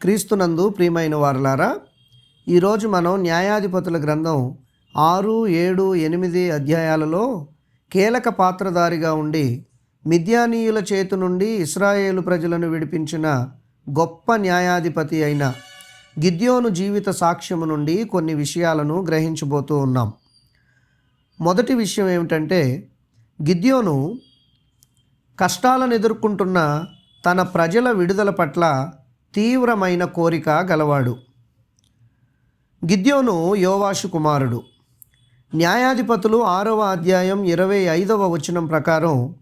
క్రీస్తునందు ప్రియమైన వారలారా ఈరోజు మనం న్యాయాధిపతుల గ్రంథం ఆరు ఏడు ఎనిమిది అధ్యాయాలలో కీలక పాత్రధారిగా ఉండి మిద్యానీయుల చేతి నుండి ఇస్రాయేలు ప్రజలను విడిపించిన గొప్ప న్యాయాధిపతి అయిన గిద్యోను జీవిత సాక్ష్యము నుండి కొన్ని విషయాలను గ్రహించబోతూ ఉన్నాం. మొదటి విషయం ఏమిటంటే గిద్యోను కష్టాలను ఎదుర్కొంటున్న తన ప్రజల విడుదల పట్ల తీవ్రమైన కోరిక గలవాడు. గిద్యోను యోవాషు కుమారుడు. న్యాయాధిపతులు ఆరవ అధ్యాయం ఇరవై ఐదవ వచనం ప్రకారం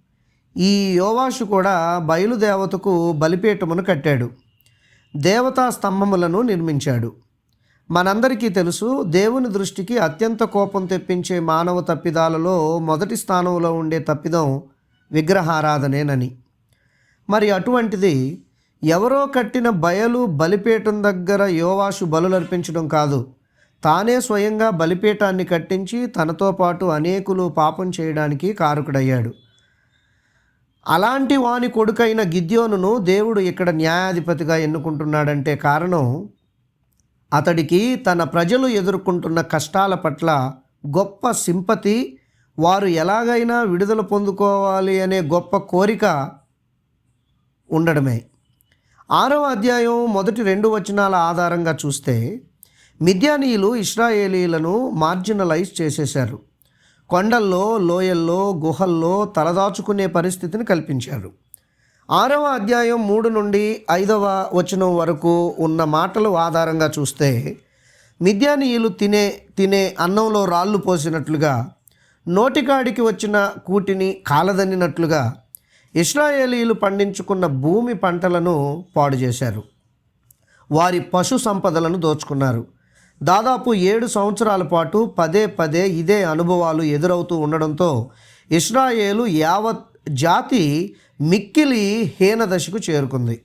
ఈ యోవాషు కూడా బయలుదేవతకు బలిపీఠమును కట్టాడు. దేవతా స్తంభములను నిర్మించాడు. మనందరికీ తెలుసు దేవుని దృష్టికి అత్యంత కోపం తెప్పించే మానవ తప్పిదాలలో మొదటి స్థానంలో ఉండే తప్పిదం విగ్రహారాధనేనని. మరి అటువంటిది ఎవరో కట్టిన బయలు బలిపీఠం దగ్గర యోవాషు బలులర్పించడం కాదు. తానే స్వయంగా బలిపీఠాన్ని కట్టించి తనతో పాటు అనేకులు పాపం చేయడానికి కారకుడయ్యాడు. అలాంటి వాని కొడుకైన గిద్యోనును దేవుడు ఇక్కడ న్యాయాధిపతిగా ఎన్నుకుంటున్నాడంటే కారణం అతడికి తన ప్రజలు ఎదుర్కొంటున్న కష్టాల పట్ల గొప్ప సింపతి వారు ఎలాగైనా విడుదల పొందుకోవాలి అనే గొప్ప కోరిక ఉండడమే. ఆరవ అధ్యాయం మొదటి రెండు వచనాల ఆధారంగా చూస్తే మిద్యానీయులు ఇస్రాయేలీలను మార్జినలైజ్ చేసేశారు. కొండల్లో లోయల్లో గుహల్లో తలదాచుకునే పరిస్థితిని కల్పించారు. ఆరవ అధ్యాయం మూడు నుండి ఐదవ వచనం వరకు ఉన్న మాటలు ఆధారంగా చూస్తే మిద్యానీయులు తినే తినే అన్నంలో రాళ్ళు పోసినట్లుగా నోటికాడికి వచ్చిన కూటిని కాలదన్నినట్లుగా ఇస్రాయేలీలు పండించుకున్న భూమి పంటలను పాడు చేశారు. వారి పశు సంపదలను దోచుకున్నారు. దాదాపు ఏడు సంవత్సరాల పాటు పదే పదే ఇదే అనుభవాలు ఎదురవుతూ ఉండడంతో ఇస్రాయేలు యావత్ జాతి మిక్కిలి హీనదశకు చేరుకుంది.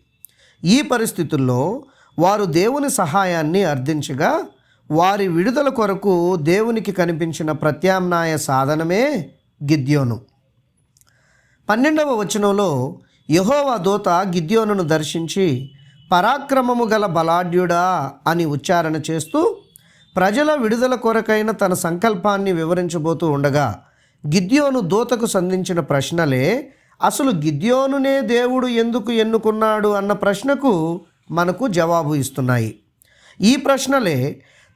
ఈ పరిస్థితుల్లో వారు దేవుని సహాయాన్ని అర్థించగా వారి విడుదల కొరకు దేవునికి కనిపించిన ప్రత్యామ్నాయ సాధనమే గిద్యోను. పన్నెండవ వచనంలో యహోవా దూత గిద్యోనును దర్శించి పరాక్రమము గల బలాఢ్యుడా అని ఉచ్చారణ చేస్తూ ప్రజల విడుదల కొరకైన తన సంకల్పాన్ని వివరించబోతూ ఉండగా గిద్యోను దూతకు సంధించిన ప్రశ్నలే అసలు గిద్యోనునే దేవుడు ఎందుకు ఎన్నుకున్నాడు అన్న ప్రశ్నకు మనకు జవాబు ఇస్తున్నాయి. ఈ ప్రశ్నలే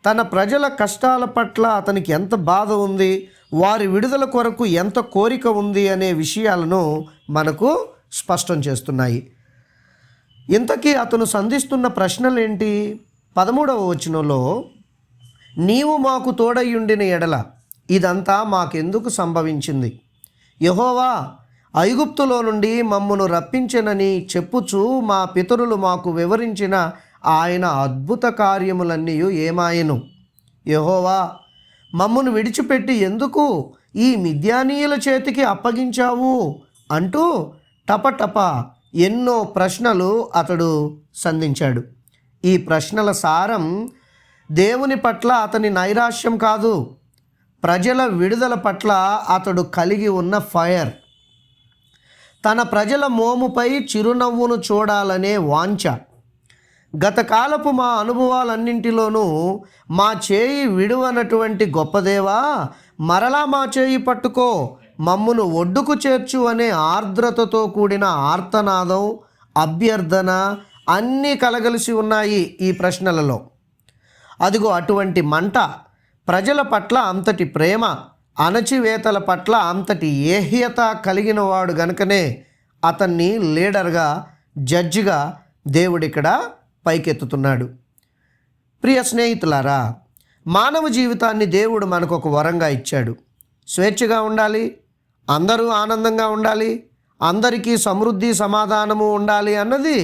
తన ప్రజల కష్టాల పట్ల అతనికి ఎంత బాధ ఉంది? వారి విడుదల కొరకు ఎంత కోరిక ఉంది అనే విషయాలను మనకు స్పష్టం చేస్తున్నాయి. ఇంతకీ అతను సంధిస్తున్న ప్రశ్నలేంటి? పదమూడవ వచనంలో నీవు మాకు తోడయ్యుండిన ఎడల ఇదంతా మాకెందుకు సంభవించింది? యహోవా ఐగుప్తులో నుండి మమ్మను రప్పించనని చెప్పుచూ మా పితరులు మాకు వివరించిన ఆయన అద్భుత కార్యములన్నీ ఏమాయను? యహోవా మమ్మను విడిచిపెట్టి ఎందుకు ఈ మిద్యానీయుల చేతికి అప్పగించావు? అంటూ టపటప ఎన్నో ప్రశ్నలు అతడు సంధించాడు. ఈ ప్రశ్నల సారం దేవుని పట్ల అతని నైరాశ్యం కాదు. ప్రజల విడుదల పట్ల అతడు కలిగి ఉన్న ఫైర్. తన ప్రజల మోముపై చిరునవ్వును చూడాలనే వాంఛ. గత కాలపు మా అనుభవాలన్నింటిలోనూ మా చేయి విడువనటువంటి గొప్పదేవా మరలా మా చేయి పట్టుకో మమ్మును ఒడ్డుకు చేర్చు అనే ఆర్ద్రతతో కూడిన ఆర్తనాదం అభ్యర్థన అన్నీ కలగలిసి ఉన్నాయి ఈ ప్రశ్నలలో. అదిగో అటువంటి మంట ప్రజల పట్ల అంతటి ప్రేమ అణచివేతల పట్ల అంతటి ఏహ్యత కలిగిన వాడు గనుకనే అతన్ని లీడర్గా జడ్జిగా దేవుడిక్కడ పైకెత్తుతున్నాడు. ప్రియ స్నేహితులారా మానవ జీవితాన్ని దేవుడు మనకు ఒక వరంగా ఇచ్చాడు. స్వేచ్ఛగా ఉండాలి అందరూ ఆనందంగా ఉండాలి అందరికీ సమృద్ధి సమాధానము ఉండాలి అన్నది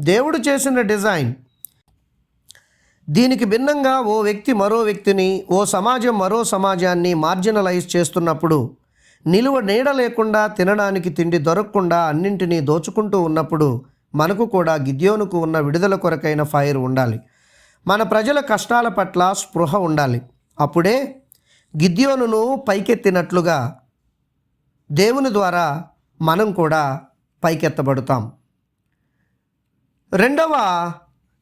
దేవుడు చేసిన డిజైన్. దీనికి భిన్నంగా ఓ వ్యక్తి మరో వ్యక్తిని ఓ సమాజం మరో సమాజాన్ని మార్జినలైజ్ చేస్తున్నప్పుడు నిలువ నీడ లేకుండా తినడానికి తిండి దొరకకుండా అన్నింటినీ దోచుకుంటూ ఉన్నప్పుడు మనకు కూడా గిద్యోనుకు ఉన్న విడుదల కొరకైన ఫైర్ ఉండాలి. మన ప్రజల కష్టాల పట్ల స్పృహ ఉండాలి. అప్పుడే గిద్యోనును పైకెత్తినట్లుగా దేవుని ద్వారా మనం కూడా పైకెత్తబడతాం. రెండవ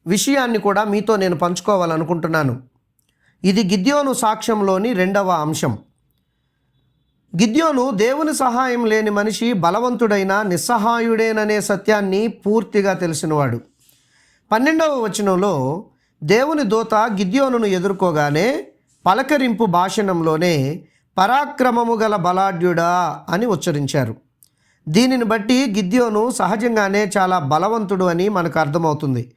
విషయాన్ని కూడా మీతో నేను పంచుకోవాలనుకుంటున్నాను. ఇది గిద్యోను సాక్ష్యంలోని రెండవ అంశం. గిద్యోను దేవుని సహాయం లేని మనిషి బలవంతుడైన నిస్సహాయుడేననే సత్యాన్ని పూర్తిగా తెలిసినవాడు. పన్నెండవ వచనంలో దేవుని దూత గిద్యోనును ఎదుర్కోగానే పలకరింపు భాషణంలోనే పరాక్రమము గల బలాఢ్యుడా అని ఉచ్చరించారు. దీనిని బట్టి గిద్యోను సహజంగానే చాలా బలవంతుడు అని మనకు అర్థమవుతుంది.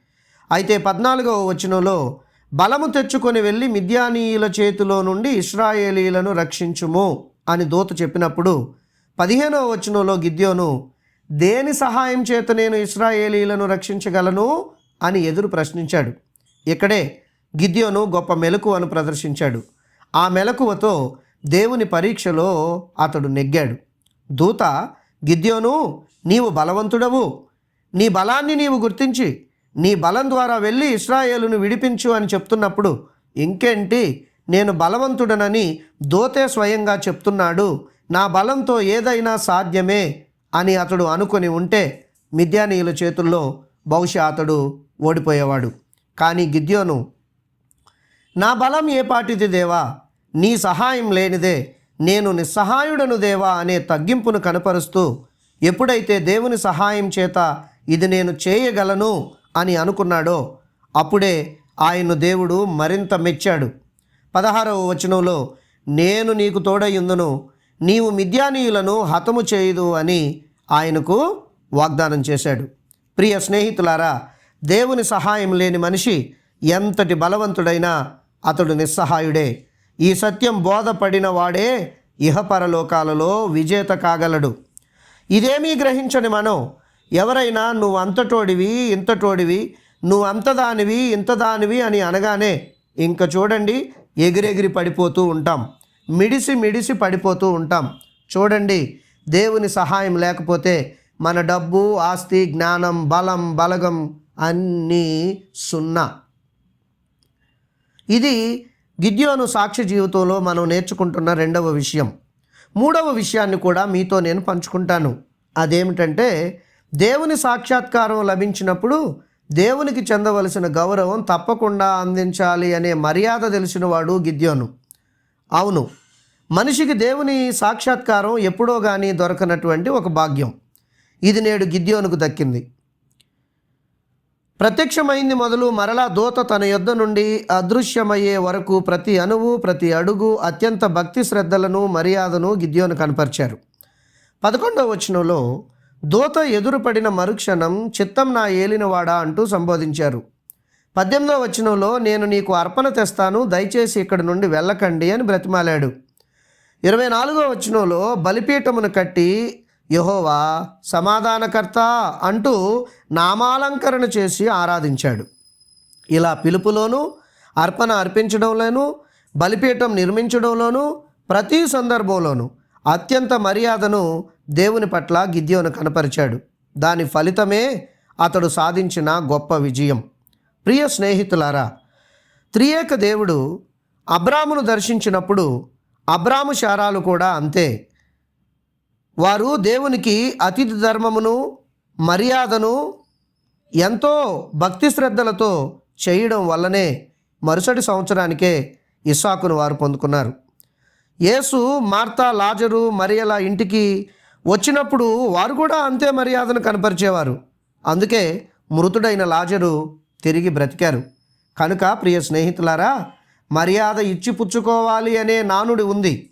అయితే పద్నాలుగవ వచనంలో బలము తెచ్చుకొని వెళ్ళి మిద్యానీయుల చేతిలో నుండి ఇస్రాయేలీలను రక్షించుము. అని దూత చెప్పినప్పుడు పదిహేనవ వచనంలో గిద్యోను దేని సహాయం చేత నేను ఇస్రాయేలీలను రక్షించగలను? అని ఎదురు ప్రశ్నించాడు. ఇక్కడే గిద్యోను గొప్ప మెలకువను ప్రదర్శించాడు. ఆ మెలకువతో దేవుని పరీక్షలో అతడు నెగ్గాడు. దూత గిద్యోను నీవు బలవంతుడవు. నీ బలాన్ని నీవు గుర్తించి నీ బలం ద్వారా వెళ్ళి ఇస్రాయేలును విడిపించు అని చెప్తున్నప్పుడు ఇంకేంటి? నేను బలవంతుడనని దోతే స్వయంగా చెప్తున్నాడు. నా బలంతో ఏదైనా సాధ్యమే అని అతడు అనుకొని ఉంటే మిద్యానీయుల చేతుల్లో బహుశా అతడు ఓడిపోయేవాడు. కానీ గిద్యోను నా బలం ఏ పాటిది దేవా? నీ సహాయం లేనిదే నేను నిస్సహాయుడను దేవా అనే తగ్గింపును కనపరుస్తూ ఎప్పుడైతే దేవుని సహాయం చేత ఇది నేను చేయగలను అని అనుకున్నాడో అప్పుడే ఆయన్ను దేవుడు మరింత మెచ్చాడు. పదహారవ వచనంలో నేను నీకు తోడయుందును నీవు మిద్యానీయులను హతము చేయదు అని ఆయనకు వాగ్దానం చేశాడు. ప్రియ స్నేహితులారా దేవుని సహాయం లేని మనిషి ఎంతటి బలవంతుడైనా అతడు నిస్సహాయుడే. ఈ సత్యం బోధపడిన వాడే ఇహపరలోకాలలో విజేత కాగలడు. ఇదేమీ గ్రహించని మనం ఎవరైనా నువ్వు అంతటోడివి ఇంతటోడివి నువ్వు అంతదానివి ఇంతదానివి అని అనగానే ఇంక చూడండి ఎగిరెగిరి పడిపోతూ ఉంటాం. మిడిసి మిడిసి పడిపోతూ ఉంటాం. చూడండి దేవుని సహాయం లేకపోతే మన డబ్బు ఆస్తి జ్ఞానం బలం బలగం అన్నీ సున్నా. ఇది గిద్యోను సాక్షి జీవితంలో మనం నేర్చుకుంటున్న రెండవ విషయం. మూడవ విషయాన్ని కూడా మీతో నేను పంచుకుంటాను. అదేమిటంటే దేవుని సాక్షాత్కారం లభించినప్పుడు దేవునికి చెందవలసిన గౌరవం తప్పకుండా అందించాలి అనే మర్యాద తెలిసినవాడు గిద్యోను. అవును మనిషికి దేవుని సాక్షాత్కారం ఎప్పుడో కానీ దొరకనటువంటి ఒక భాగ్యం. ఇది నేడు గిద్యోనుకు దక్కింది. ప్రత్యక్షమైంది మొదలు మరలా దూత తన యొద్ద నుండి అదృశ్యమయ్యే వరకు ప్రతి అణువు ప్రతి అడుగు అత్యంత భక్తి శ్రద్ధలను మర్యాదను గిద్యోను కనపరిచారు. పదకొండవ వచనంలో దూత ఎదురుపడిన మరుక్షణం చిత్తం నా ఏలినవాడా అంటూ సంబోధించారు. పద్దెనిమిదో వచనంలో నేను నీకు అర్పణ తెస్తాను దయచేసి ఇక్కడి నుండి వెళ్ళకండి అని బ్రతిమాలాడు. ఇరవై నాలుగో వచనంలో బలిపీఠమును కట్టి యహోవా సమాధానకర్త అంటూ నామాలంకరణ చేసి ఆరాధించాడు. ఇలా పిలుపులోనూ అర్పణ అర్పించడంలోనూ బలిపీఠం నిర్మించడంలోనూ ప్రతి సందర్భంలోనూ అత్యంత మర్యాదను దేవుని పట్ల గిద్యోను కనపరిచాడు. దాని ఫలితమే అతడు సాధించిన గొప్ప విజయం. ప్రియ స్నేహితులారా త్రియేక దేవుడు అబ్రామును దర్శించినప్పుడు అబ్రాము శారాలు కూడా అంతే. వారు దేవునికి అతిథి ధర్మమును మర్యాదను ఎంతో భక్తి శ్రద్ధలతో చేయడం వల్లనే మరుసటి సంవత్సరానికే ఇస్సాకును వారు పొందుకున్నారు. యేసు మార్తా లాజరు మరియల ఇంటికి వచ్చినప్పుడు వారు కూడా అంతే మర్యాదను కనపరిచేవారు. అందుకే మృతుడైన లాజరు తిరిగి బ్రతికారు. కనుక ప్రియ స్నేహితులారా మర్యాద ఇచ్చి పుచ్చుకోవాలి అనే నానుడి ఉంది.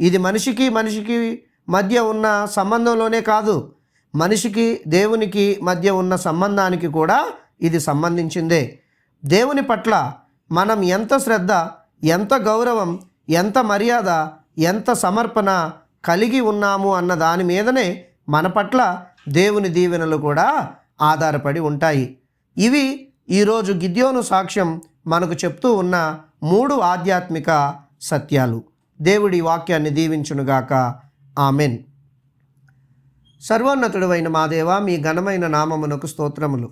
ఇది మనిషికి మనిషికి మధ్య ఉన్న సంబంధంలోనే కాదు మనిషికి దేవునికి మధ్య ఉన్న సంబంధానికి కూడా ఇది సంబంధించిందే. దేవుని పట్ల మనం ఎంత శ్రద్ధ ఎంత గౌరవం ఎంత మర్యాద ఎంత సమర్పణ కలిగి ఉన్నాము అన్న దాని మీదనే మన పట్ల దేవుని దీవెనలు కూడా ఆధారపడి ఉంటాయి. ఇవి ఈరోజు గిద్యోను సాక్ష్యం మనకు చెప్తూ ఉన్న మూడు ఆధ్యాత్మిక సత్యాలు. దేవుడి వాక్యాన్ని దీవించునుగాక. ఆమెన్. సర్వోన్నతుడైన మాదేవ మీ ఘనమైన నామమునకు స్తోత్రములు.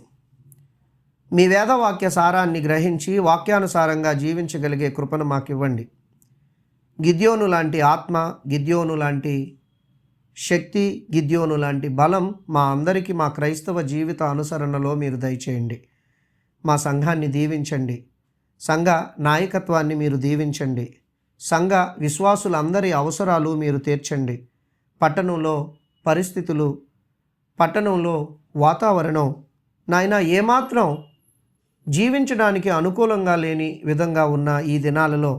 మీ వేదవాక్య సారాన్ని గ్రహించి వాక్యానుసారంగా జీవించగలిగే కృపను మాకివ్వండి. గిద్యోను లాంటి ఆత్మ గిద్యోను లాంటి శక్తి గిద్యోను లాంటి బలం మా అందరికీ మా క్రైస్తవ జీవిత అనుసరణలో మీరు దయచేయండి. మా సంఘాన్ని దీవించండి. సంఘ నాయకత్వాన్ని మీరు దీవించండి. సంఘ విశ్వాసులందరి అవసరాలు మీరు తీర్చండి. పట్టణంలో పరిస్థితులు పట్టణంలో వాతావరణం నాయన ఏమాత్రం జీవించడానికి అనుకూలంగా లేని విధంగా ఉన్న ఈ దినాలలో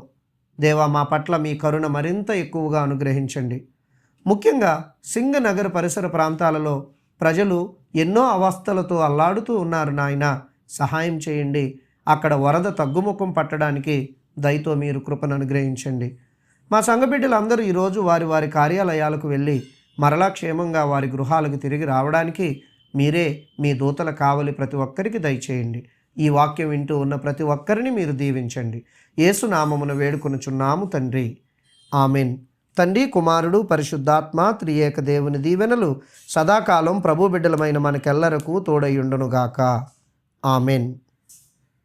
దేవా మా పట్ల మీ కరుణ మరింత ఎక్కువగా అనుగ్రహించండి. ముఖ్యంగా సింగనగర్ పరిసర ప్రాంతాలలో ప్రజలు ఎన్నో అవస్థలతో అల్లాడుతూ ఉన్నారు నాయన. సహాయం చేయండి. అక్కడ వరద తగ్గుముఖం పట్టడానికి దయతో మీరు కృపను అనుగ్రహించండి. మా సంఘబిడ్డలందరూ ఈరోజు వారి వారి కార్యాలయాలకు వెళ్ళి మరలా క్షేమంగా వారి గృహాలకు తిరిగి రావడానికి మీరే మీ దూతల కావలి ప్రతి ఒక్కరికి దయచేయండి. ఈ వాక్యం వింటూ ఉన్న ప్రతి ఒక్కరిని మీరు దీవించండి. ఏసునామమును వేడుకొనుచున్నాము తండ్రి. ఆమెన్. తండ్రి కుమారుడు పరిశుద్ధాత్మ త్రియేక దేవుని దీవెనలు సదాకాలం ప్రభు బిడ్డలమైన మనకెల్లరకు తోడయుండునుగాక ఆమెన్.